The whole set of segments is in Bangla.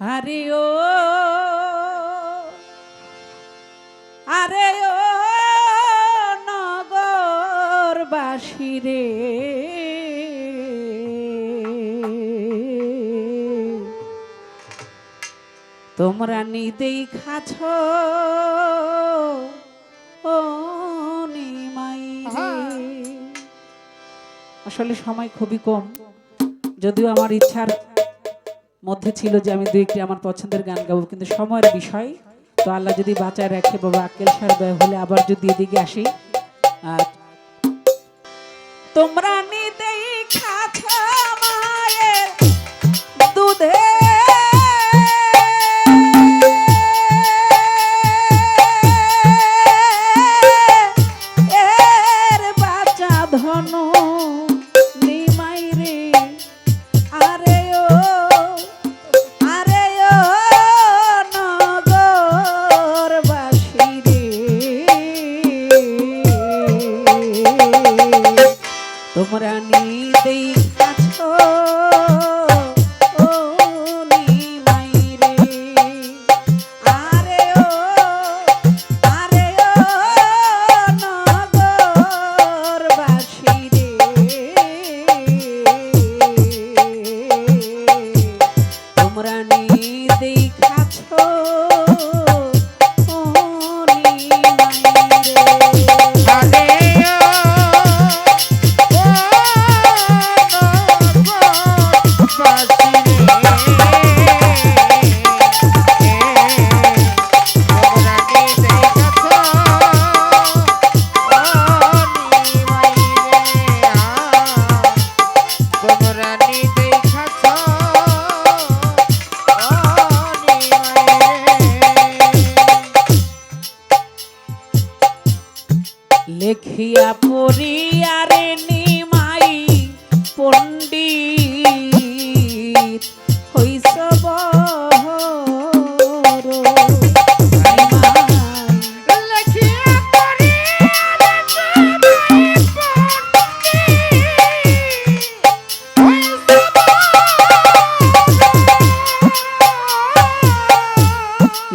আরে ও আরে ও নগরবাসী রে তোমরা নিদেই খাছ ও নিমাই। আসলে সময় খুবই কম যদিও আমার ইচ্ছার মধ্যে ছিল যে আমি দু একটি আমার পছন্দের গান গাবো, কিন্তু সময়ের বিষয়। তো আল্লাহ যদি বাঁচায় রাখে, বাবা আক্কেল সার হলে আবার যদি এদিকে আসি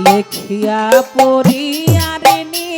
লেখিয়া পড়িয়ারে নিমাই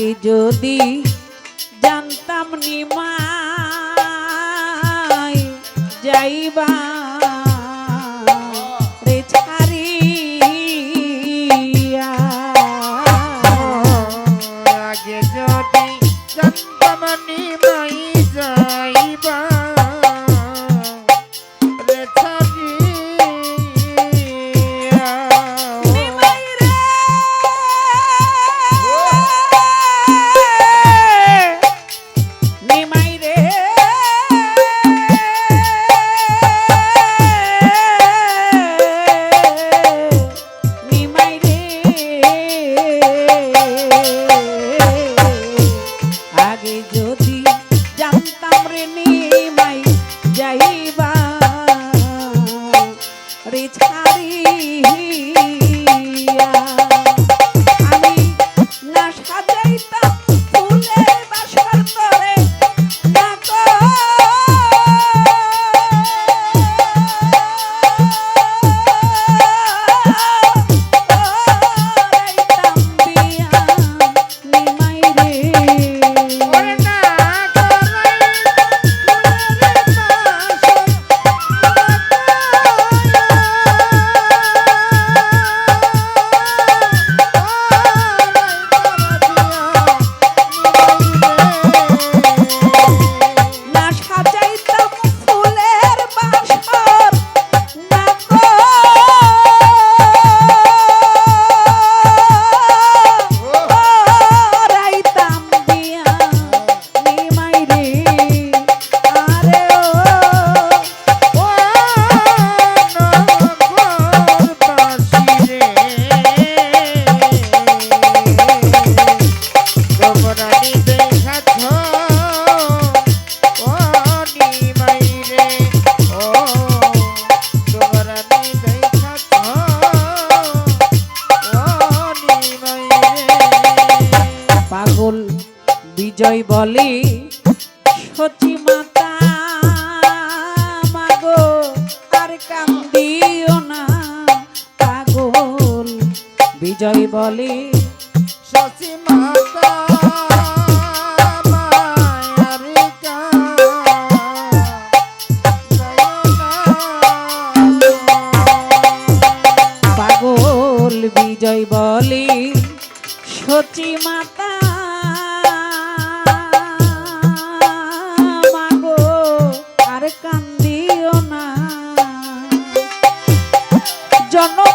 আগে যদি জানতাম নিমাই যাইবা বলি সচি মাতা মাগো আর কাম দিও না। পাগল বিজয় বলি সচি মাতা no